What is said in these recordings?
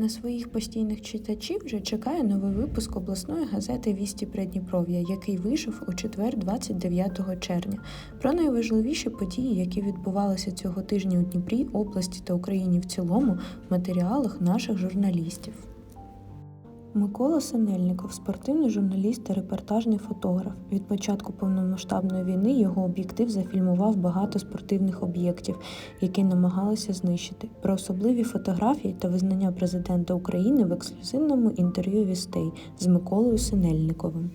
На своїх постійних читачів вже чекає новий випуск обласної газети Вісті Придніпров'я, який вийшов у четвер, 29 червня. Про найважливіші події, які відбувалися цього тижня у Дніпрі, області та Україні в цілому, в матеріалах наших журналістів. Микола Синельников, спортивний журналіст та репортажний фотограф. Від початку повномасштабної війни його об'єктив зафільмував багато спортивних об'єктів, які намагалися знищити. Про особливі фотографії та визнання президента України в ексклюзивному інтерв'ю Вістей з Миколою Синельниковим.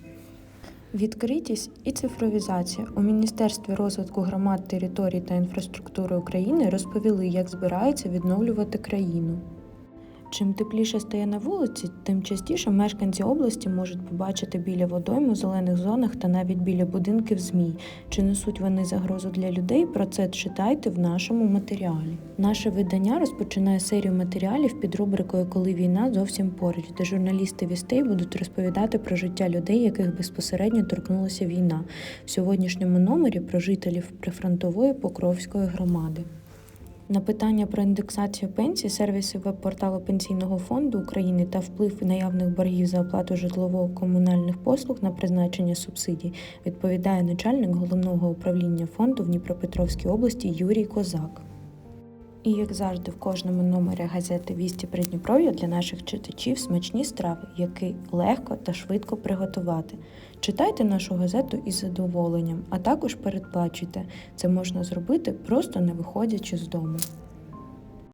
Відкритість і цифровізація у Міністерстві розвитку громад, територій та інфраструктури України розповіли, як збираються відновлювати країну. Чим тепліше стає на вулиці, тим частіше мешканці області можуть побачити біля водойм у зелених зонах та навіть біля будинків змій. Чи несуть вони загрозу для людей? Про це читайте в нашому матеріалі. Наше видання розпочинає серію матеріалів під рубрикою Коли війна зовсім поруч, де журналісти вістей будуть розповідати про життя людей, яких безпосередньо торкнулася війна. В сьогоднішньому номері про жителів прифронтової Покровської громади. На питання про індексацію пенсій, сервіси веб-порталу Пенсійного фонду України та вплив наявних боргів за оплату житлово-комунальних послуг на призначення субсидій відповідає начальник головного управління фонду в Дніпропетровській області Юрій Козак. І як завжди, в кожному номері газети Вісті Придніпров'я для наших читачів смачні страви, які легко та швидко приготувати. Читайте нашу газету із задоволенням, а також передплачуйте. Це можна зробити просто не виходячи з дому.